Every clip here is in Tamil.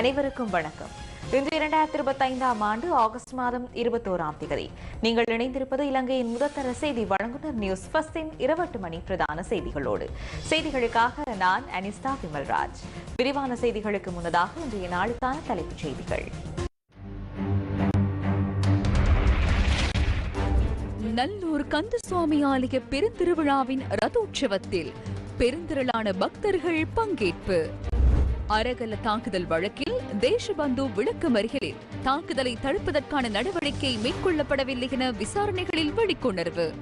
அனைவருக்கும் வணக்கம். இன்று இரண்டாயிரத்தி இருபத்தி ஐந்தாம் ஆண்டு ஆகஸ்ட் மாதம் இருபத்தோராம் தேதி. நீங்கள் இணைந்திருப்பது இலங்கையின் முதற்தர செய்தி வழங்குனர் நியூஸ் பஸ்டின் இருபட்டு மணி பிரதான செய்திகளோடு. செய்திகளுக்காக நான் அனிஸ்தா விமல்ராஜ். விரிவான செய்திகளுக்கு முன்னதாக இன்றைய நாளுக்கான தலைப்புச் செய்திகள். நல்லூர் கந்தசுவாமி ஆலய பெருந்திருவிழாவின் ரதோற்சவத்தில் பெருந்திரளான பக்தர்கள் பங்கேற்பு. அரகல தாக்குதல் வழக்கில் தேசபந்து விளக்கமறியலில் தாக்குதலை தடுப்பதற்கான நடவடிக்கை மேற்கொள்ளப்படவில்லை என விசாரணைகளில் வெளிக்கொணர்வு.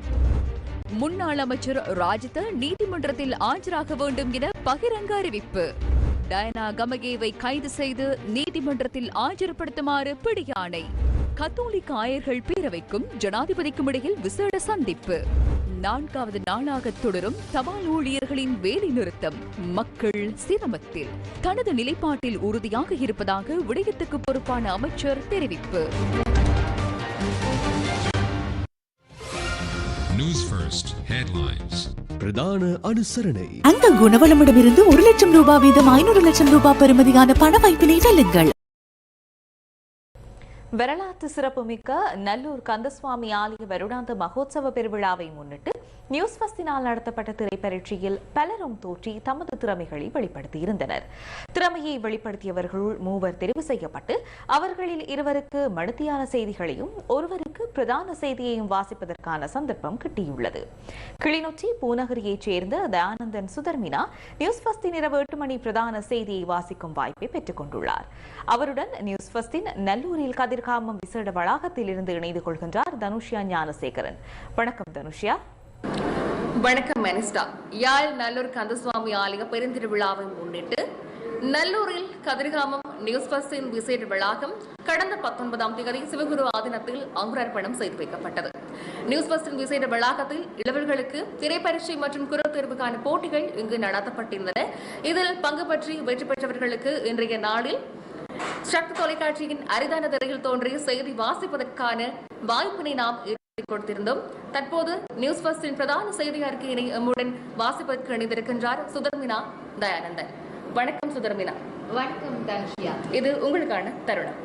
முன்னாள் அமைச்சர் ராஜித நீதிமன்றத்தில் ஆஜராக வேண்டும் என பகிரங்க அறிவிப்பு. டயனா கமகேவை கைது செய்து நீதிமன்றத்தில் ஆஜர்படுத்துமாறு பிடியாணை. கத்தோலிக்க ஆயர்கள் பேரவைக்கும் ஜனாதிபதிக்கும் இடையில் விசேட சந்திப்பு. நான்காவது நாளாக தொடரும் தபால் ஊழியர்களின் வேலை நிறுத்தம். மக்கள் சிரமத்தில். தனது நிலைப்பாட்டில் உறுதியாக இருப்பதாக விடயத்துக்கு பொறுப்பான அமைச்சர் தெரிவிப்பு. News First headlines. பிரதான அனுசரணை. அந்த குணவளமிடமிருந்து ஒரு லட்சம் ரூபாய் வீதம் ஐநூறு லட்சம் ரூபாய் பெறுமதியான பண வாய்ப்பினை வெல்லுங்கள் வரலாற்று சிறப்புமிக்க நல்லூர் கந்தசுவாமி ஆலய வருடாந்த மகோத்சவ பெருவிழாவை முன்னிட்டு நியூஸ் பஸ்தினால் நடத்தப்பட்ட திரைப்பரீட்சையில் பலரும் தோற்றி தமது திறமைகளை வெளிப்படுத்தியிருந்தனர். திறமையை வெளிப்படுத்தியவர்களுள் மூவர் தெரிவு செய்யப்பட்டு அவர்களில் இருவருக்கு மடுத்தியான செய்திகளையும் ஒருவருக்கு பிரதான செய்தியையும் வாசிப்பதற்கான சந்தர்ப்பம் கிட்டியுள்ளது. கிளிநொச்சி பூநகரியைச் சேர்ந்த தயானந்தன் சுதர்மினா நியூஸ் பஸ்டின் இரவு எட்டு மணி பிரதான செய்தியை வாசிக்கும் வாய்ப்பை பெற்றுக் கொண்டுள்ளார். அவருடன் நியூஸ் பஸ்தின் நல்லூரில் கதிர் கதிர்காமம் விசேட வளாகத்தில் இருந்து இணைந்து கொள்கின்றார் தனுஷ்யா ஞானசேகரன். வணக்கம் தனுஷ்யா. வணக்கம் மனிஸ்டா. யாழ் நல்லூர் கந்தசுவாமி ஆலய பெருந்திருவிழாவை முன்னிட்டு நல்லூரில் கதிர்காமம் நியூஸ் பஸ்ஸின் விசேட வளாகம் கடந்த பத்தொன்பதாம் தேதி சிவகுரு ஆதீனத்தில் அங்குரார்ப்பணம் செய்து வைக்கப்பட்டது. நியூஸ் பஸ்டின் விசேட வளாகத்தில் இளவர்களுக்கு திரைப்பரீட்சை மற்றும் குரல் தேர்வுக்கான போட்டிகள் இங்கு நடத்தப்பட்டிருந்தன. இதில் பங்கு பற்றி வெற்றி பெற்றவர்களுக்கு இன்றைய நாளில் சக்தி தொலைக்காட்சியின் அரிதான திரையில் தோன்றி செய்தி வாசிப்பதற்கான வாய்ப்பினை நாம் கொடுத்திருந்தோம். தற்போது நியூஸ் பஸ்டின் பிரதான செய்தி அறிக்கையினை எம்முடன் வாசிப்பதற்கு இணைந்திருக்கின்றார் சுதர்மினா தயானந்தன். வணக்கம் சுதர்மினா. வணக்கம் தனுஷியா. இது உங்களுக்கான தருணம்.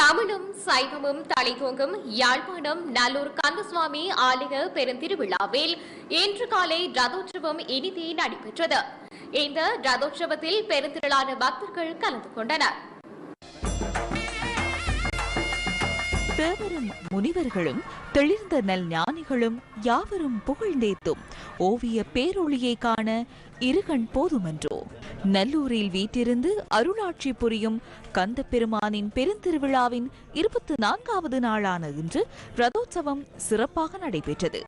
தமிழும் சைவமும் தழைத்தோங்கும் யாழ்ப்பாணம் நல்லூர் கந்தசுவாமி ஆலய பெருந்திருவிழாவில் இன்று காலை ரதோற்சவம் இனிதே நடைபெற்றது. இந்த ரதோற்சவத்தில் பெருந்திரளான பக்தர்கள் கலந்து கொண்டனர். தேவரும் முனிவர்களும் தெளிர்ந்த நல் ஞானிகளும் யாவரும் புகழ்ந்தேத்தும். ஓவிய பேரொளியை காண இருகண் போதுமென்றோ. நல்லூரில் வீட்டிருந்து அருளாட்சி புரியும் கந்த பெருமானின் பெருந்திருவிழாவின் இருபத்தி நான்காவது நாளான இன்று ரதோற்சவம் சிறப்பாக நடைபெற்றது.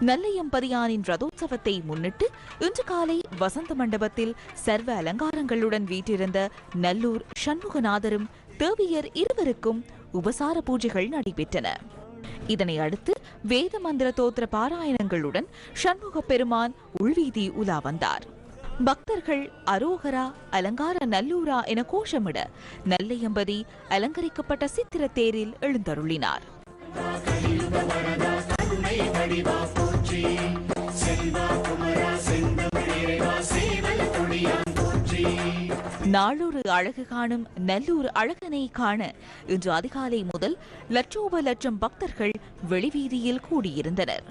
நல்லையம்பதியானின் ரதோற்சவத்தை முன்னிட்டு இன்று காலை வசந்த மண்டபத்தில் சர்வ அலங்காரங்களுடன் வீற்றிருந்த நல்லூர் சண்முகநாதரும் தேவியர் இருவருக்கும் உபசார பூஜைகள் நடைபெற்றன. இதனை அடுத்து வேத மந்திர தோத்திர பாராயணங்களுடன் சண்முக பெருமான் உள்வீதி உலா வந்தார். பக்தர்கள் அரோகரா அலங்கார நல்லூரா என கோஷமிட நல்லையம்பதி அலங்கரிக்கப்பட்ட சித்திர தேரில் எழுந்தருளினார். நாளொரு அழகு காணும் நல்லூர் அழகனை காண இன்று அதிகாலை முதல் லட்சோப லட்சம் பக்தர்கள் வெளிவீதியில் கூடியிருந்தனர்.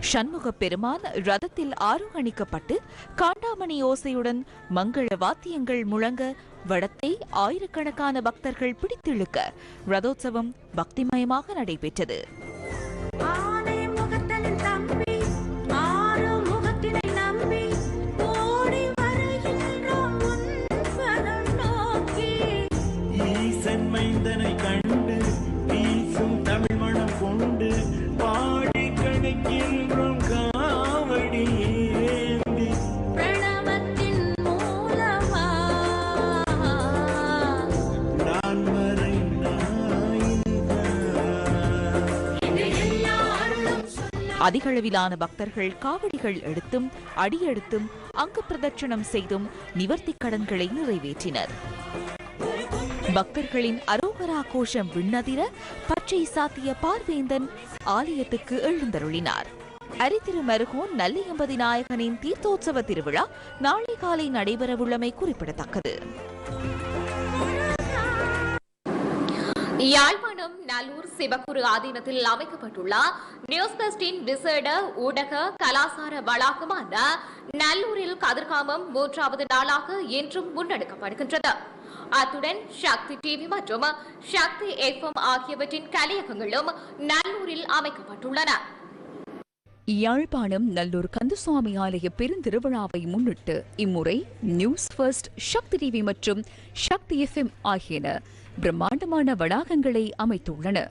சண்முக பெருமான் ரதத்தில் ஆரோகணிக்கப்பட்டு காண்டாமணி ஓசையுடன் மங்கள வாத்தியங்கள் முழங்க வடத்தை ஆயிரக்கணக்கான பக்தர்கள் பிடித்திழுக்க ரதோற்சவம் பக்திமயமாக நடைபெற்றது. அதிகளவிலான பக்தர்கள் காவடிகள் எடுத்தும் அடியெடுத்தும் அங்க பிரதட்சணம் செய்தும் நிவர்த்தி கடன்களை நிறைவேற்றினர். பக்தர்களின் அரோகரா கோஷம் விண்ணதிர பச்சை சாத்திய பார்வேந்தன் ஆலயத்துக்கு எழுந்தருளினார். அரித்திருமருகோன் நல்லியம்பதி நாயகனின் தீர்த்தோற்சவ திருவிழா நாளை காலை நடைபெறவுள்ளமை குறிப்பிடத்தக்கது. யாழ்ப்பாணம் நல்லூர் சிவக்குரு ஆதீனத்தில் அமைக்கப்பட்டுள்ள நியூஸ் பெஸ்டின் விசேட ஊடக கலாசார வளாகமான நல்லூரில் கதிர்காமம் மூன்றாவது நாளாக இன்றும் முன்னெடுக்கப்படுகின்றது. அத்துடன் சக்தி டிவி மற்றும் சக்தி எஃப்எம் ஆகியவற்றின் கலையகங்களும் நல்லூரில் அமைக்கப்பட்டுள்ளன. யாழ்ப்பாணம் நல்லூர் கந்தசுவாமி ஆலய பெருந்திருவிழாவை முன்னிட்டு இம்முறை நியூஸ் ஃபர்ஸ்ட் சக்தி டிவி மற்றும் சக்தி எஃப்எம் ஆகியன பிரம்மாண்டமான வளாகங்களை அமைத்துள்ளன.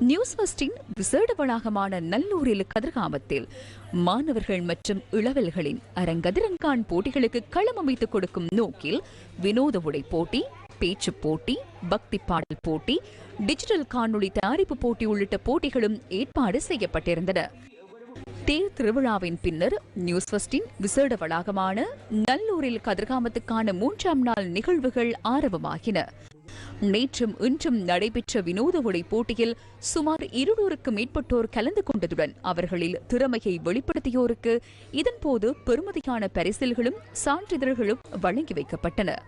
நியூஸ் வெஸ்டின் விசேட வளாகமான நல்லூரில் கதிர்காமத்தில் மாணவர்கள் மற்றும் இளவல்களின் அரங்கதிரங்கான் போட்டிகளுக்கு களம் அமைத்துக் கொடுக்கும் நோக்கில் வினோத உடை போட்டி பேச்சு போட்டி பக்தி பாடல் போட்டி டிஜிட்டல் காணொளி தயாரிப்பு போட்டி உள்ளிட்ட போட்டிகளும் ஏற்பாடு செய்யப்பட்டிருந்தன. தேர் திருவிழாவின் பின்னர் நியூஸ் ஃபஸ்டின் விசேட வளாகமான நல்லூரில் கதிர்காமத்துக்கான மூன்றாம் நாள் நிகழ்வுகள் ஆரம்பமாகின. நேற்றும் இன்றும் நடைபெற்ற வினோத உடை போட்டியில் சுமார் இருநூறுக்கும் மேற்பட்டோர் கலந்து கொண்டதுடன் அவர்களில் திறமையை வெளிப்படுத்தியோருக்கு இதன்போது பெறுமதியான பரிசில்களும் சான்றிதழ்களும் வழங்கி வைக்கப்பட்டன.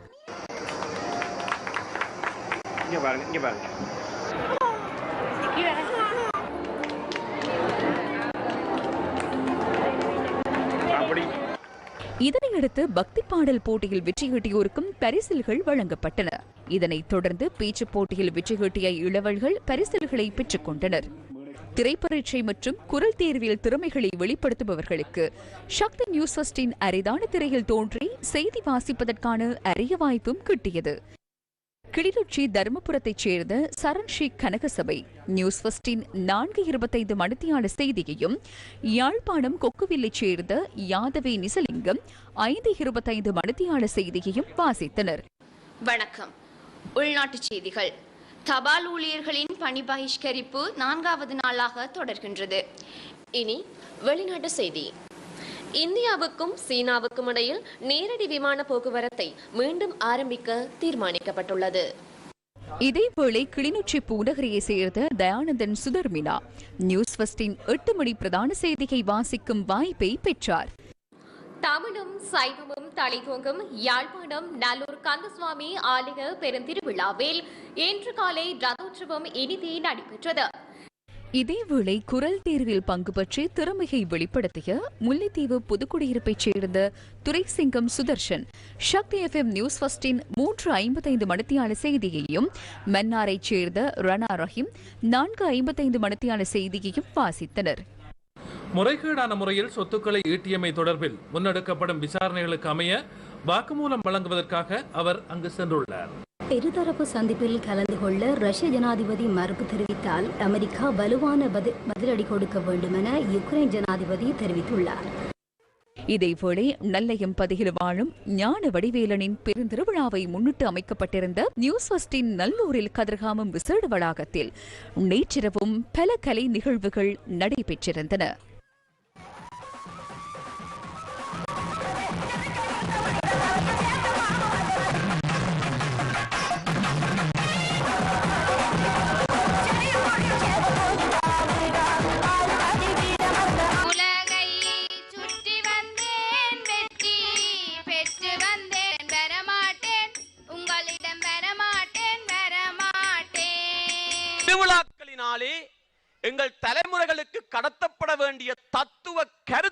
இதனையடுத்து பக்தி பாடல் போட்டியில் வெற்றியீட்டியோருக்கும் பரிசில்கள் வழங்கப்பட்டன. இதனைத் தொடர்ந்து பேச்சுப் போட்டியில் வெற்றியீட்டிய இளவல்கள் பரிசில்களை பெற்றுக் கொண்டனர். திரைப்பரீட்சை மற்றும் குரல் தேர்வில் திறமைகளை வெளிப்படுத்துபவர்களுக்கு சக்தி நியூஸ் அரிதான திரையில் தோன்றி செய்தி வாசிப்பதற்கான அரிய வாய்ப்பும் கிட்டியது. கிளிநொச்சி தருமபுரத்தைச் சேர்ந்த சரண் ஷேக் கனகசபை நியூஸ் ஃபர்ஸ்டின் நான்கு இருபத்தைந்து மணித்தியால செய்தியையும் யாழ்ப்பாணம் கொக்குவில்லைச் சேர்ந்த யாதவே நிசலிங்கம் ஐந்து இருபத்தைந்து மணித்தியால செய்தியையும் வாசித்தனர். வணக்கம். உள்நாட்டுச் செய்திகள். தபால் ஊழியர்களின் பணி பகிஷ்கரிப்பு நான்காவது நாளாக தொடர்கின்றது. இனி வெளிநாட்டு செய்தி. இந்தியாவுக்கும் சீனாவுக்கும் இடையில் நேரடி விமான போக்குவரத்தை மீண்டும் ஆரம்பிக்க தீர்மானிக்கப்பட்டுள்ளது. இதேவேளை கிளிநொச்சி பூநகரையை சேர்ந்த தயானந்தன் சுதர்மினா நியூஸ் ஃபர்ஸ்டின் எட்டு மணி பிரதான செய்தியை வாசிக்கும் வாய்ப்பை பெற்றார். தமிழும் சைவமும் தழைத்தோங்கும் யாழ்ப்பாணம் நல்லூர் கந்தசுவாமி ஆலய பெருந்திருவிழாவில் இன்று காலை ரதோற்சவம் இனிதே நடைபெற்றது. இதேவேளை குரல் தேர்வில் பங்கு பற்றி திறமையை வெளிப்படுத்திய முல்லைத்தீவு புதுக்குடியிருப்பைச் சேர்ந்த துரைசிங்கம் சுதர்ஷன் சக்தி எஃப்எம் நியூஸ் ஃபஸ்டின் மூன்று ஐம்பத்தைந்து மணித்தியான செய்தியையும் மன்னாரைச் சேர்ந்த ரனா ரஹீம் நான்கு ஐம்பத்தைந்து மணித்தியான செய்தியையும் வாசித்தனர். முறைகேடான முறையில் சொத்துக்களை ஈட்டியமை தொடர்பில் முன்னெடுக்கப்படும் விசாரணைகளுக்கு அமைய வாக்குமூலம் வழங்குவதற்காக அவர் அங்கு சென்றுள்ளார். இருதரப்பு சந்திப்பில் கலந்து கொள்ள ரஷ்ய ஜனாதிபதி மறுப்பு தெரிவித்தால் அமெரிக்கா வலுவான பதி- பதிலடி கொடுக்க வேண்டுமென யுக்ரைன் ஜனாதிபதி தெரிவித்துள்ளார். இதேவேளை நல்லையம் பதியில் வாழும் ஞான வடிவேலனின் பெருந்திருவிழாவை முன்னிட்டு அமைக்கப்பட்டிருந்த நியூஸ் ஃபஸ்டின் நல்லூரில் கதிர்காமம் விசேட வளாகத்தில் நேற்றிரவும் பல கலை நிகழ்வுகள் நடைபெற்றிருந்தன. திருவிழாக்களினாலே எங்கள் தலைமுறைகளுக்கு கடத்தப்பட வேண்டிய தத்துவ கரு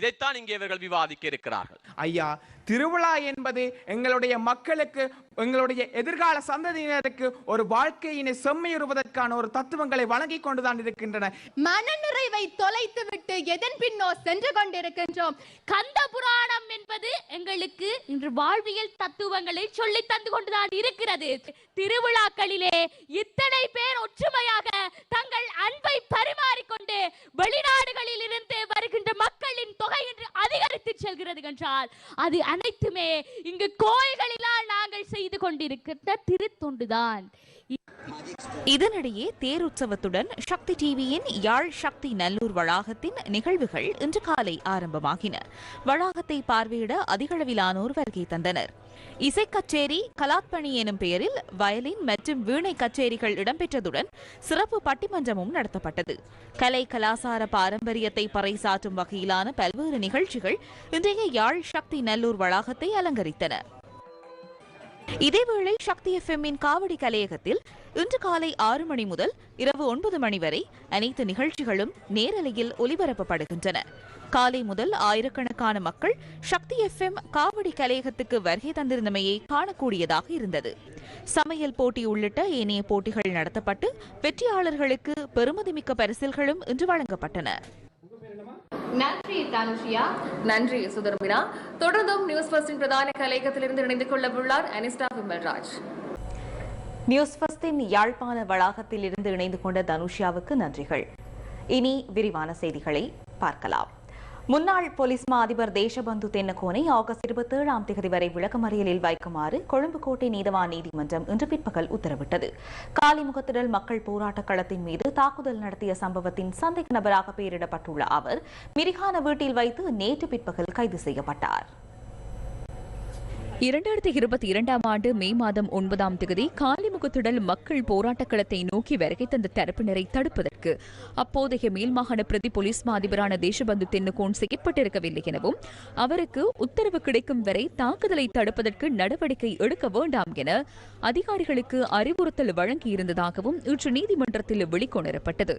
இதைத்தான் இங்கே இவர்கள் விவாதிக்க இருக்கிறார்கள். ஐயா திருவிழா என்பது எங்களுடைய மக்களுக்கு எங்களுடைய எதிர்கால சந்ததியினருக்கு ஒரு வாழ்க்கையினை செம்மையுறுவதற்கான ஒரு தத்துவங்களை வழங்கி கொண்டுதான் இருக்கின்றன. மனநிறைவை தொலைத்து விட்டு எதன் பின்னோ சென்று கொண்டிருக்கின்றோம். கந்த புராணம் என்பது எங்களுக்கு இன்று வாழ்வியல் தத்துவங்களை சொல்லி தந்து கொண்டுதான் இருக்கிறது. திருவிழாக்களிலே இத்தனை பேர் ஒற்றுமையாக தங்கள் அன்பை என்னவென்றால் என்றால் அது அனைத்துமே இங்கு கோயில்களிலால் நாங்கள் செய்து கொண்டிருக்கின்ற திருத்தொண்டுதான். இதனிடையே தேருற்சவத்துடன் சக்தி டிவியின் யாழ் சக்தி நல்லூர் வளாகத்தின் நிகழ்வுகள் இன்று காலை ஆரம்பமாகின. வளாகத்தை பார்வையிட அதிகளவிலானோர் வருகை தந்தனர். இசைக்கச்சேரி கலாத்பணி எனும் பெயரில் வயலின் மற்றும் வீணை கச்சேரிகள் இடம்பெற்றதுடன் சிறப்பு பட்டிமன்றமும் நடத்தப்பட்டது. கலை கலாசார பாரம்பரியத்தை பறைசாற்றும் வகையிலான பல்வேறு நிகழ்ச்சிகள் இன்றைய யாழ் சக்தி நல்லூர் வளாகத்தை அலங்கரித்தன. இதேவேளை சக்தி எஃப்எம்மின் காவடி கலையகத்தில் இன்று காலை ஆறு மணி முதல் இரவு ஒன்பது மணி வரை அனைத்து நிகழ்ச்சிகளும் நேரலையில் ஒலிபரப்பப்படுகின்றன. காலை முதல் ஆயிரக்கணக்கான மக்கள் சக்தி எஃப்எம் காவடி கலையகத்துக்கு வருகை தந்திருந்தமையை காணக்கூடியதாக இருந்தது. சமையல் போட்டி உள்ளிட்ட ஏனைய போட்டிகள் நடத்தப்பட்டு வெற்றியாளர்களுக்கு பெறுமதிமிக்க பரிசில்களும் இன்று வழங்கப்பட்டன. நன்றி தனுஷியா. நன்றி சுதர்மினா. தொடர்ந்தும் நியூஸ் ஃபர்ஸ்டின் பிரதான கலையகத்திலிருந்து இணைந்து கொள்ள உள்ளார் அனிஸ்டா விமல்ராஜ். நியூஸ் ஃபர்ஸ்டின் யாழ்ப்பாண வளாகத்தில் இருந்து இணைந்து கொண்ட தனுஷியாவுக்கு நன்றிகள். இனி விரிவான செய்திகளை பார்க்கலாம். முன்னாள் போலீஸ் மா அதிபர் தேசபந்து தென்னகோனை ஆகஸ்ட் இருபத்தி ஏழாம் தேதி வரை விளக்கமறியலில் வைக்குமாறு கொழும்பு கோட்டை நீதவான் நீதிமன்றம் இன்று பிற்பகல் உத்தரவிட்டது. காலிமுகத்திடல் மக்கள் போராட்ட களத்தின் மீது தாக்குதல் நடத்திய சம்பவத்தின் சந்தேக நபராக பெயரிடப்பட்டுள்ள அவர் மிரிகான வீட்டில் வைத்து நேற்று பிற்பகல் கைது செய்யப்பட்டார். இரண்டாயிரத்தி இருபத்தி இரண்டாம் ஆண்டு மே மாதம் ஒன்பதாம் தேதி காலி காலிமுகத்துடல் மக்கள் போராட்டக் களத்தை நோக்கி வருகை தந்த தரப்பினரை தடுப்பதற்கு அப்போதைய மேல்மாகாண பிரதி போலீஸ் மா அதிபரான தேசபந்து தென்னுகோன் செய்யப்பட்டிருக்கவில்லை எனவும் அவருக்கு உத்தரவு கிடைக்கும் வரை தாக்குதலை தடுப்பதற்கு நடவடிக்கை எடுக்க வேண்டாம் என அதிகாரிகளுக்கு அறிவுறுத்தல் வழங்கியிருந்ததாகவும் இன்று நீதிமன்றத்தில் வெளிக்கொணரப்பட்டது.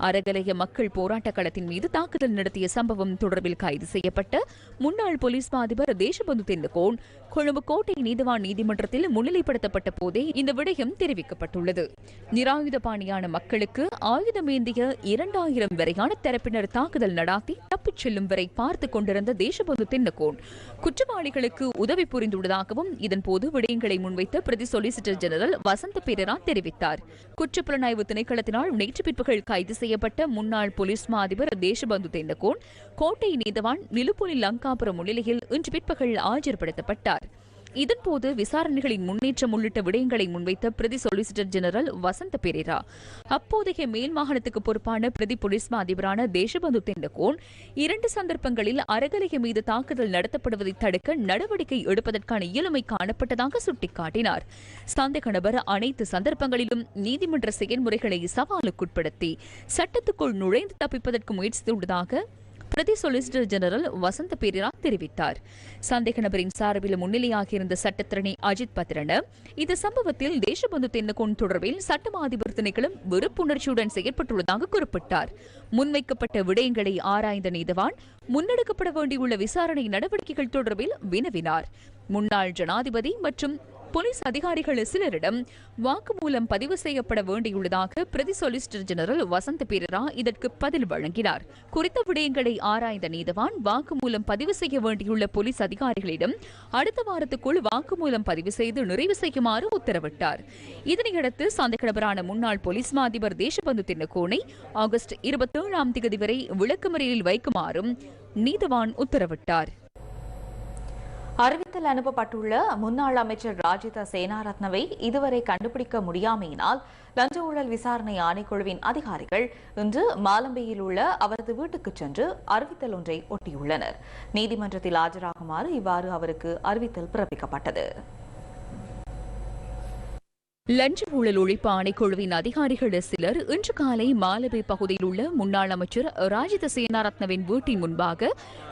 அறகலைய மக்கள் போராட்ட களத்தின் மீது தாக்குதல் நடத்திய சம்பவம் தொடர்பில் கைது செய்யப்பட்ட முன்னாள் போலீஸ் அதிபர் தேசபந்து தென்னுகோன் கொழும்பு கோட்டை நீதிவான் நீதிமன்றத்தில் முன்னிலைப்படுத்தப்பட்ட போதே இந்த விடயம் தெரிவிக்கப்பட்டுள்ளது. நிராயுதபாணியான மக்களுக்கு ஆயுதமேந்திய இரண்டாயிரம் வரையான தரப்பினர் தாக்குதல் நடாத்தி தப்பிச் செல்லும் வரை பார்த்துக் கொண்டிருந்த தேசபந்து தின்னகோன் குற்றவாளிகளுக்கு உதவி புரிந்துள்ளதாகவும் இதன்போது விடயங்களை முன்வைத்த பிரதி சொலிசிட்டர் ஜெனரல் வசந்த பெரரா தெரிவித்தார். குற்றப்புலனாய்வு திணைக்களத்தினால் நேற்று பிற்பகல் கைது செய்யப்பட்ட முன்னாள் போலீஸ் மா அதிபர் தேசபந்து தென்னகோன் கோட்டை நீதவான் நிலுப்புலி லங்காபுரம் முன்னிலையில் இன்று பிற்பகல் ஆஜர்படுத்தப்பட்டார். இதன்போது விசாரணைகளின் முன்னேற்றம் உள்ளிட்ட விடயங்களை முன்வைத்த பிரதி சொலிசிட்டர் ஜெனரல் வசந்த பெரேரா. அப்போதைய மேல் மாகாணத்துக்கு பொறுப்பான பிரதி போலீஸ் மா அதிபரான தேசபந்து தெண்டகோன் இரண்டு சந்தர்ப்பங்களில் அறகலைய மீது தாக்குதல் நடத்தப்படுவதை தடுக்க நடவடிக்கை எடுப்பதற்கான இயலுமை காணப்பட்டதாக சுட்டிக்காட்டினார். சந்தேக நபர் அனைத்து சந்தர்ப்பங்களிலும் நீதிமன்ற செயல்முறைகளை சவாலுக்குட்படுத்தி சட்டத்துக்குள் நுழைந்து தப்பிப்பதற்கு முயற்சித்துள்ளதாக பிரதி சொலிசிட்டர் ஜெனரல் வசந்த பெரிரா தெரிவித்தார். சந்தேக நபரின் சார்பில் முன்னிலையாகியிருந்த சட்டத்திரணி அஜித் பத்ரன இந்த சம்பவத்தில் தேசபந்து தென்னகோன் தொடர்பில் சட்டமா அதிபர் திணைக்களம் வெறுப்புணர்ச்சியுடன் செயற்பட்டுள்ளதாக குறிப்பிட்டார். முன்வைக்கப்பட்ட விடயங்களை ஆராய்ந்த நீதவான் முன்னெடுக்கப்பட வேண்டியுள்ள விசாரணை நடவடிக்கைகள் தொடர்பில் வினவினார். முன்னாள் ஜனாதிபதி மற்றும் போலீஸ் அதிகாரிகள் சிலரிடம் வாக்குமூலம் பதிவு செய்யப்பட வேண்டியுள்ளதாக பிரதி சொலிசிட்டர் ஜெனரல் வசந்த பெரரா இதற்கு பதில் வழங்கினார். குறித்த விடயங்களை ஆராய்ந்த நீதவான் வாக்குமூலம் பதிவு செய்ய வேண்டியுள்ள போலீஸ் அதிகாரிகளிடம் அடுத்த வாரத்துக்குள் வாக்குமூலம் பதிவு செய்து நிறைவு செய்யுமாறு உத்தரவிட்டார். இதனையடுத்து சந்தேகநபரான முன்னாள் போலீஸ் மா அதிபர் தேசபந்து தின்னகோனை ஆகஸ்ட் இருபத்தேழாம் தேதி வரை விளக்கமறியலில் வைக்குமாறும் நீதவான் உத்தரவிட்டார். அறிவித்தல் அனுப்பப்பட்டுள்ள முன்னாள் அமைச்சர் ராஜித சேனாரத்னவை இதுவரை கண்டுபிடிக்க முடியாமையினால் லஞ்ச ஊழல் விசாரணை ஆணைக்குழுவின் அதிகாரிகள் இன்று மாலம்பேயில் உள்ள அவரது வீட்டுக்கு சென்று அறிவித்தல் ஒன்றை ஒட்டியுள்ளனர். நீதிமன்றத்தில் ஆஜராகுமாறு இவ்வாறு அவருக்கு அறிவித்தல் பிறப்பிக்கப்பட்டது. லஞ்ச ஊழல் ஒழிப்பு ஆணைக்குழுவின் அதிகாரிகள் சிலர் இன்று காலை மாலபே பகுதியில் உள்ள முன்னாள் அமைச்சர் ராஜித சேனாரத்னவின் வீட்டின் முன்பாக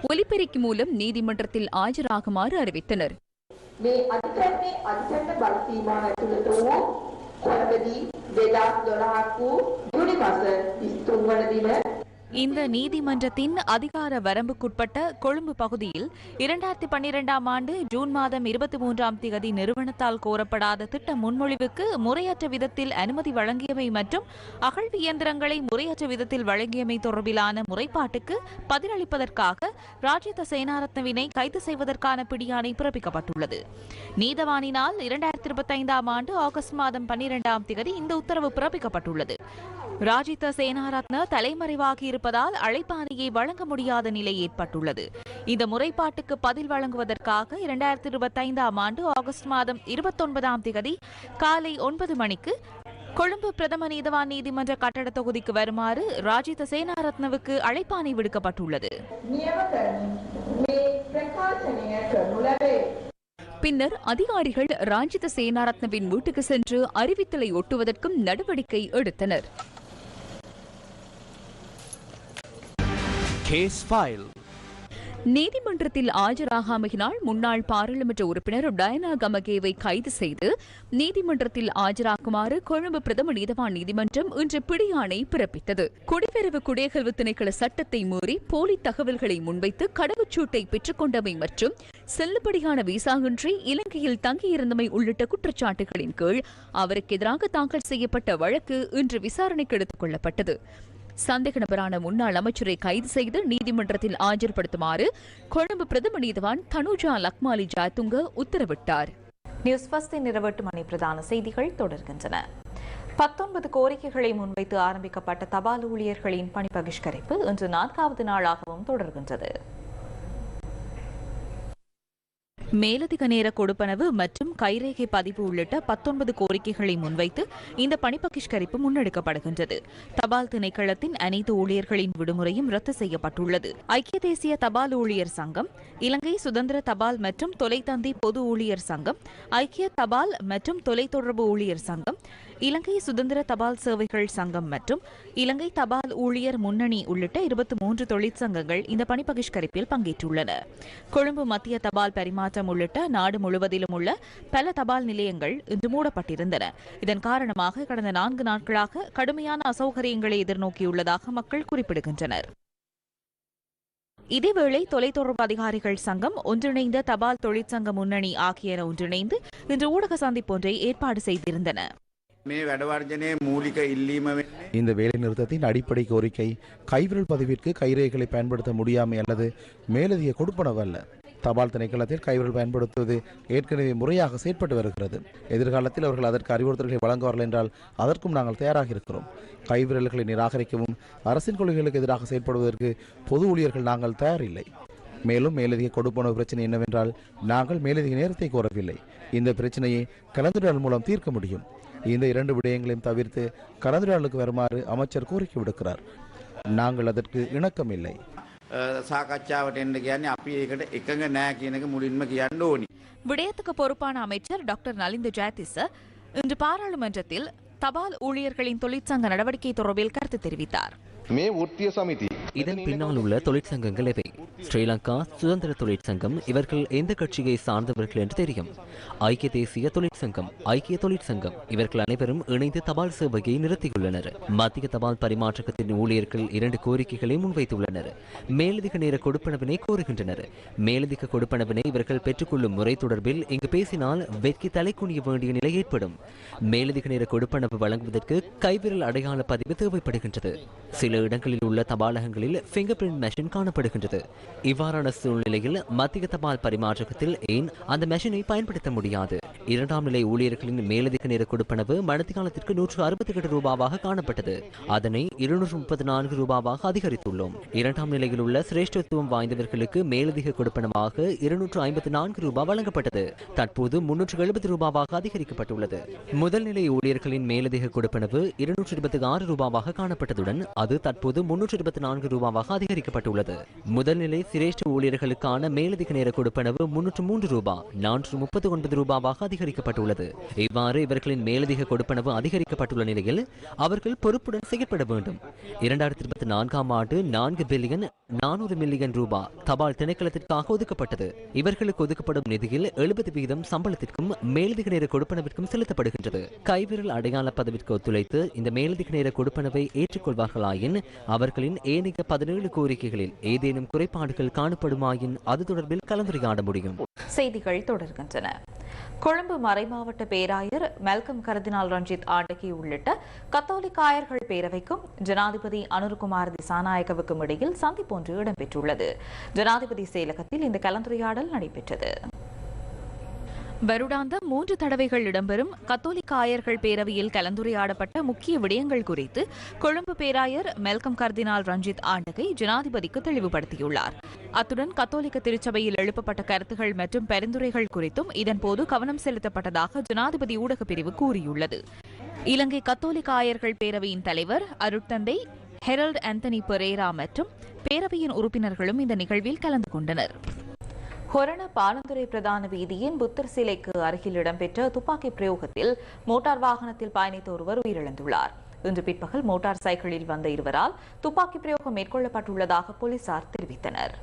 ஒலிபெருக்கி மூலம் நீதிமன்றத்தில் ஆஜராகுமாறு அறிவித்தனர் මේ අධිකරණයේ අධිකරණ බල සීමාව ඇතුළත වූ කොළඹදී 2012 වූ ජූනි මාස 23 වන දින இந்த நீதிமன்றத்தின் அதிகார வரம்புக்குட்பட்ட கொழும்பு பகுதியில் இரண்டாயிரத்தி பன்னிரெண்டாம் ஆண்டு ஜூன் மாதம் இருபத்தி மூன்றாம் தேதி நிறுவனத்தால் கோரப்படாத திட்ட முன்மொழிவுக்கு முறையற்ற விதத்தில் அனுமதி வழங்கியமை மற்றும் அகழ்வு இயந்திரங்களை முறையற்ற விதத்தில் வழங்கியமை தொடர்பிலான முறைப்பாட்டுக்கு பதிலளிப்பதற்காக ராஜித சேனாரத்னவினை கைது செய்வதற்கான பிடியாணை பிறப்பிக்கப்பட்டுள்ளது. நீதவானினால் இரண்டாயிரத்தி இருபத்தைந்தாம் ஆண்டு ஆகஸ்ட் மாதம் பன்னிரெண்டாம் தேதி இந்த உத்தரவு பிறப்பிக்கப்பட்டுள்ளது. ராஜித சேனாரத்ன தலைமறைவாகி இருப்பதால் அழைப்பாணியை வழங்க முடியாத நிலை ஏற்பட்டுள்ளது. இந்த முறைப்பாட்டுக்கு பதில் வழங்குவதற்காக இரண்டாயிரத்தி இருபத்தி ஐந்தாம் ஆண்டு ஆகஸ்ட் மாதம் இருபத்தொன்பதாம் தேதி காலை ஒன்பது மணிக்கு கொழும்பு பிரதம நீதவான் நீதிமன்ற கட்டட தொகுதிக்கு வருமாறு ராஜித சேனாரத்னவுக்கு அழைப்பாணி விடுக்கப்பட்டுள்ளது. பின்னர் அதிகாரிகள் ராஜித சேனாரத்னவின் வீட்டுக்கு சென்று அறிவித்தலை ஒட்டுவதற்கும் நடவடிக்கை எடுத்தனர். Case file. நீதிமன்றத்தில் ஆஜராகாமையினால் முன்னாள் பாராளுமன்ற உறுப்பினர் டயனா கமகேவை கைது செய்து நீதிமன்றத்தில் ஆஜராக்குமாறு கொழும்பு பிரதம நீதவான் நீதிமன்றம் இன்று பிடியாணை பிறப்பித்தது. குடிவரவு குடியகல்வு திணைக்கள சட்டத்தை மீறி போலி தகவல்களை முன்வைத்து கடவுச்சூட்டை பெற்றுக்கொண்டமை மற்றும் செல்லுபடியான விசாவின்றி இலங்கையில் தங்கியிருந்தமை உள்ளிட்ட குற்றச்சாட்டுகளின் கீழ் அவருக்கு எதிராக தாக்கல் செய்யப்பட்ட வழக்கு இன்று விசாரணைக்கு எடுத்துக் கொள்ளப்பட்டது. சந்தேக நபரான முன்னாள் அமைச்சரை கைது செய்து நீதிமன்றத்தில் ஆஜர்படுத்துமாறு கொழும்பு பிரதம நீதவான் தனுஜா லக்மாலி ஜாத்துங்க உத்தரவிட்டார். நியூஸ் பஸ்டின் இரவட்டு மணி பிரதான செய்திகள் தொடர்கின்றன. பத்தொன்பது கோரிக்கைகளை முன்வைத்து ஆரம்பிக்கப்பட்ட தபால் ஊழியர்களின் பணி பகிஷ்கரிப்பு இன்று நான்காவது நாளாகவும் தொடர்கின்றது. மேலதிக நேர கொடுப்பனவு மற்றும் கைரேகை பதிவு உள்ளிட்ட பத்தொன்பது கோரிக்கைகளை முன்வைத்து இந்த பணி பகிஷ்கரிப்பு முன்னெடுக்கப்படுகின்றது. தபால் திணைக்களத்தின் அனைத்து ஊழியர்களின் விடுமுறையும் ரத்து செய்யப்பட்டுள்ளது. ஐக்கிய தேசிய தபால் ஊழியர் சங்கம் இலங்கை சுதந்திர தபால் மற்றும் தொலைத்தந்தி பொது ஊழியர் சங்கம் ஐக்கிய தபால் மற்றும் தொலைத்தொடர்பு ஊழியர் சங்கம் இலங்கை சுதந்திர தபால் சேவைகள் சங்கம் மற்றும் இலங்கை தபால் ஊழியர் முன்னணி உள்ளிட்ட இருபத்தி மூன்று தொழிற்சங்கங்கள் இந்த பணி பகிஷ்கரிப்பில் பங்கேற்றுள்ளன. கொழும்பு மத்திய தபால் பரிமாற்றம் உள்ளிட்ட நாடு முழுவதிலும் உள்ள பல தபால் நிலையங்கள் இன்று மூடப்பட்டிருந்தன. இதன் காரணமாக கடந்த நான்கு நாட்களாக கடுமையான அசௌகரியங்களை எதிர்நோக்கியுள்ளதாக மக்கள் குறிப்பிடுகின்றனர். இதேவேளை தொலைத்தொடர்பு அதிகாரிகள் சங்கம் ஒன்றிணைந்த தபால் தொழிற்சங்க முன்னணி ஆகியன ஒன்றிணைந்து இன்று ஊடக சந்திப்பொன்றை ஏற்பாடு செய்திருந்தன. මේ වැඩවර්ජනය මූලික ඉල්ලීම වෙන්නේ இந்த வேலைநிறுத்தத்தின் அடிப்படை கோரிக்கை கைவிரல் பதிவிற்கு கைரேகைகளை பயன்படுத்த முடியாமை அல்லது மேலதிக கொடுப்பனவு அல்ல தபால் திணைக்களத்தில் கைவிரல் பயன்படுத்துவது ஏற்கனவே முறையாக செயற்பட்டு வருகிறது எதிர்காலத்தில் அவர்கள் அதற்கு அறிவுறுத்தல்களை வழங்குவார்கள் என்றால் அதற்கும் நாங்கள் தயாராக இருக்கிறோம் கைவிரல்களை நிராகரிக்கவும் அரசின் கொள்கைகளுக்கு எதிராக செயற்படுவதற்கு பொது ஊழியர்கள் நாங்கள் தயாரில்லை மேலும் மேலதிக கொடுப்பனவு பிரச்சனை என்னவென்றால் நாங்கள் மேலதிக நேரத்தை கோரவில்லை இந்த பிரச்சனையை கலந்துரையாடல் மூலம் தீர்க்க முடியும் இந்த இரண்டு விடயங்களையும் தவிர்த்து கலந்துரையாடலுக்கு வருமாறு அமைச்சர் கோரிக்கை விடுக்கிறார் நாங்கள் அதற்கு இணக்கமில்லை සාකච්ඡාවට එන්න කියන්නේ අපි ඒකට එකඟ නෑ කියන එක මුලින්ම කියන්න ඕනි. விடயத்துக்கு பொறுப்பான அமைச்சர் டாக்டர் நலிந்த ஜெயதிச இன்று பாராளுமன்றத்தில் தபால் ஊழியர்களின் தொழிற்சங்க நடவடிக்கை தொடர்பில் கருத்து தெரிவித்தார் මේ වෘත්තිය සමිති. இதன் பின்னால் உள்ள தொழிற்சங்கங்கள் இவை ஸ்ரீலங்கா சுதந்திர தொழிற்சங்கம் இவர்கள் எந்த கட்சியை சார்ந்தவர்கள் என்று தெரியும். ஐக்கிய தேசிய தொழிற்சங்கம் ஐக்கிய தொழிற்சங்கம் இவர்கள் அனைவரும் இணைந்து தபால் சேவையை நிறுத்தியுள்ளனர். மத்திய தபால் பரிமாற்றகத்தின் ஊழியர்கள் இரண்டு கோரிக்கைகளை முன்வைத்துள்ளனர். மேலதிக நேர கொடுப்பனவினை கோருகின்றனர். மேலதிக கொடுப்பனவினை இவர்கள் பெற்றுக்கொள்ளும் முறை தொடர்பில் இங்கு பேசினால் வெட்கி தலை குனிய வேண்டிய நிலை ஏற்படும். மேலதிக நேர கொடுப்பனவு வழங்குவதற்கு கைவிரல் அடையாள பதிவு தேவைப்படுகின்றது. சில இடங்களில் உள்ள தபாலகங்கள் வாகனங்களில் ஃபிங்கர் பிரிண்ட் மெஷின் காணப்படுகின்றது. இவ்வாறான சூழ்நிலையில் மத்திய தபால் பரிமாற்றகத்தில் ஏன் அந்த மெஷினை பயன்படுத்த முடியாது? இரண்டாம் நிலை ஊழியர்களின் மேலதிக நேர கொடுப்பனவு மணித்தியாலத்திற்கு நூற்று அறுபத்தி எட்டு ரூபாவாக காணப்பட்டது. அதனை இருநூற்று முப்பத்தி நான்கு ரூபாவாக அதிகரித்துள்ளோம். இரண்டாம் நிலையில் உள்ள சிரேஷ்டத்துவம் வாய்ந்தவர்களுக்கு மேலதிக கொடுப்பனவாக இருநூற்று ஐம்பத்தி நான்கு ரூபாய் வழங்கப்பட்டது. தற்போது முன்னூற்று எழுபது ரூபாவாக அதிகரிக்கப்பட்டுள்ளது. முதல் நிலை ஊழியர்களின் மேலதிக கொடுப்பனவு இருநூற்று இருபத்தி ஆறு ரூபாவாக காணப்பட்டதுடன் அது தற்போது முன்னூற்று இருபத்தி நான்கு ரூபாவாக அதிகரிக்கப்பட்டுள்ளது. முதல்நிலை சிரேஷ்ட ஊழியர்களுக்கான மேலதிக நேர கொடுப்பனவு முன்னூற்று மூன்று ரூபாய் நானூற்று முப்பத்தி ஒன்பது ரூபாவாக அதிகரிக்கப்பட்டுள்ளது. இவ்வாறு இவர்களின் மேலதிக கொடுப்பனவு அதிகரிக்கப்பட்டுள்ள நிலையில் அவர்கள் பொறுப்புடன் செயற்பட வேண்டும். இரண்டாயிரத்தி இருபத்தி நான்காம் ஆண்டு நான்கு பில்லியன் நானூறு மில்லியன் ரூபாய் தபால் திணைக்களத்திற்காக ஒதுக்கப்பட்டது. இவர்களுக்கு ஒதுக்கப்படும் நிதியில் எழுபது வீதம் சம்பளத்திற்கும் மேலதிக நேர கொடுப்பனவிற்கும் செலுத்தப்படுகின்றது. கைவிரல் அடையாள பதவிற்கு ஒத்துழைத்து இந்த மேலதிக நேர கொடுப்பனவை ஏற்றுக்கொள்வார்களாயின் அவர்களின் ஏனைய பதினேழு கோரிக்கைகளில் ஏதேனும் குறைபாடுகள் காணப்படுமாயின் அது தொடர்பில் கலந்துரையாட முடியும். செய்திகள் தொடர்கின்றன. கொழும்பு மறைமாவட்ட பேராயர் மெல்கம் கருதினால் ரஞ்சித் ஆண்டகி உள்ளிட்ட கத்தோலிக்காயர்கள் பேரவைக்கும் ஜனாதிபதி அனுர்குமார் திசாநாயகவுக்கும் இடையில் சந்திப்பொன்று இடம்பெற்றுள்ளது. ஜனாதிபதி செயலகத்தில் இந்த கலந்துரையாடல் நடைபெற்றது. வருடாந்த மூன்று தடவைகள் இடம்பெறும் கத்தோலிக்க ஆயர்கள் பேரவையில் கலந்துரையாடப்பட்ட முக்கிய விடயங்கள் குறித்து கொழும்பு பேராயர் மெல்கம் கர்தினால் ரஞ்சித் ஆண்டகை ஜனாதிபதிக்கு தெளிவுபடுத்தியுள்ளார். அத்துடன் கத்தோலிக்க திருச்சபையில் எழுப்பப்பட்ட கருத்துகள் மற்றும் பரிந்துரைகள் குறித்தும் இதன்போது கவனம் செலுத்தப்பட்டதாக ஜனாதிபதி ஊடகப் பிரிவு கூறியுள்ளது. இலங்கை கத்தோலிக்க ஆயர்கள் பேரவையின் தலைவர் அருட்தந்தை ஹெரல்ட் ஆந்தனி பெரேரா மற்றும் பேரவையின் உறுப்பினர்களும் இந்த நிகழ்வில் கலந்து கொண்டனர். கொரண பாலந்துறை பிரதான வீதியின் புத்தர் சிலைக்கு அருகில் இடம்பெற்ற துப்பாக்கி பிரயோகத்தில் மோட்டார் வாகனத்தில் பயணித்த ஒருவர் உயிரிழந்துள்ளார். இன்று பிற்பகல் மோட்டார் சைக்கிளில் வந்த இருவரால் துப்பாக்கி பிரயோகம் மேற்கொள்ளப்பட்டுள்ளதாக போலீசார் தெரிவித்தனர்.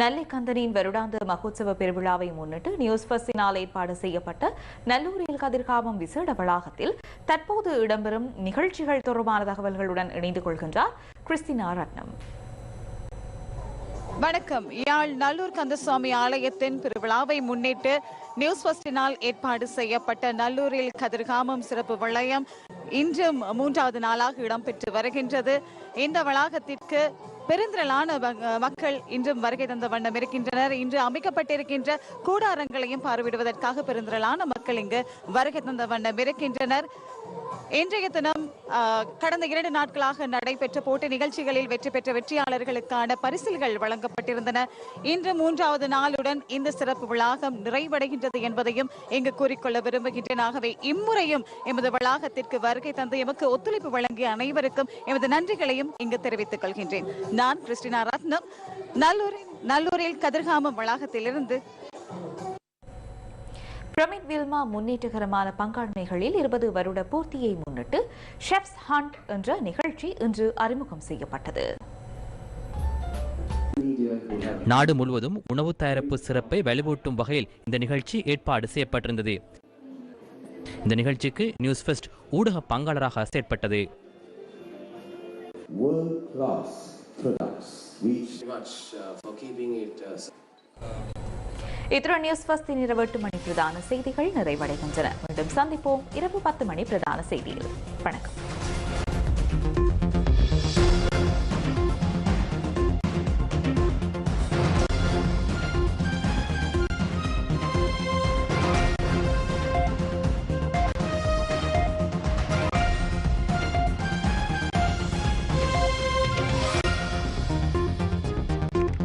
நல்லிக்கந்தனின் வருடாந்த மகோத்சவ பெருவிழாவை முன்னிட்டு நியூஸ் பஸ்ஸினால் ஏற்பாடு செய்யப்பட்ட நல்லூரில் கதிர்காமம் விசேட வளாகத்தில் தற்போது இடம்பெறும் நிகழ்ச்சிகள் தொடர்பான தகவல்களுடன் இணைந்து கொள்கின்றார் கிறிஸ்டினா ரத்னம். வணக்கம். யாழ் நல்லூர் கந்தசுவாமி ஆலயத்தின் திருவிழாவை முன்னிட்டு நியூஸ் ஃபஸ்டினால் ஏற்பாடு செய்யப்பட்ட நல்லூரில் கதிர்காமம் சிறப்பு வளையம் இன்றும் மூன்றாவது நாளாக இடம்பெற்று வருகின்றது. இந்த வளாகத்திற்கு பெருந்திரளான மக்கள் இன்றும் வருகை தந்த வண்ணம் இருக்கின்றனர். இன்று அமைக்கப்பட்டிருக்கின்ற கூடாரங்களையும் பார்வையிடுவதற்காக பெருந்திரளான மக்கள் இங்கு வருகை தந்த வண்ணம் இருக்கின்றனர். இன்றைய தினம் கடந்த இரண்டு நாட்களாக நடைபெற்ற போட்டி நிகழ்ச்சிகளில் வெற்றி பெற்ற வெற்றியாளர்களுக்கான பரிசில்கள் வழங்கப்பட்டிருந்தன. இன்று மூன்றாவது நாளுடன் இந்த சிறப்பு வளாகம் நிறைவடைகின்றது என்பதையும் இங்கு கூறிக்கொள்ள விரும்புகின்றேன். ஆகவே இம்முறையும் எமது வளாகத்திற்கு வருகை தந்து எமக்கு ஒத்துழைப்பு வழங்கிய அனைவருக்கும் எமது நன்றிகளையும் இங்கு தெரிவித்துக் கொள்கின்றேன். நான் கிறிஸ்டினா ரத்னம். நல்லூரில் நல்லூரில் கதிர்காமம் வளாகத்திலிருந்து பிரமிட் வில்மா முன்னேற்றகரமான பங்காண்மைகளில் இருபது வருட பூர்த்தியை முன்னிட்டு ஷெப்ஸ் ஹண்ட் என்ற நிகழ்ச்சி இன்று அறிமுகம் செய்யப்பட்டது. நாடு முழுவதும் உணவு தயாரிப்பு சிறப்பை வலுவூட்டும் வகையில் இந்த நிகழ்ச்சி ஏற்பாடு செய்யப்பட்டிருந்தது. இந்த நிகழ்ச்சிக்கு நியூஸ் ஃபெஸ்ட் ஊடக பங்காளராக செயற்பட்டது. World class products which much uh, for keeping it uh, இத்துடன் நியூஸ் ஃபஸ்ட் இரவு எட்டு மணி பிரதான செய்திகள் நிறைவடைகின்றன. மீண்டும் சந்திப்போம் இரவு பத்து மணி பிரதான செய்தியில். வணக்கம்.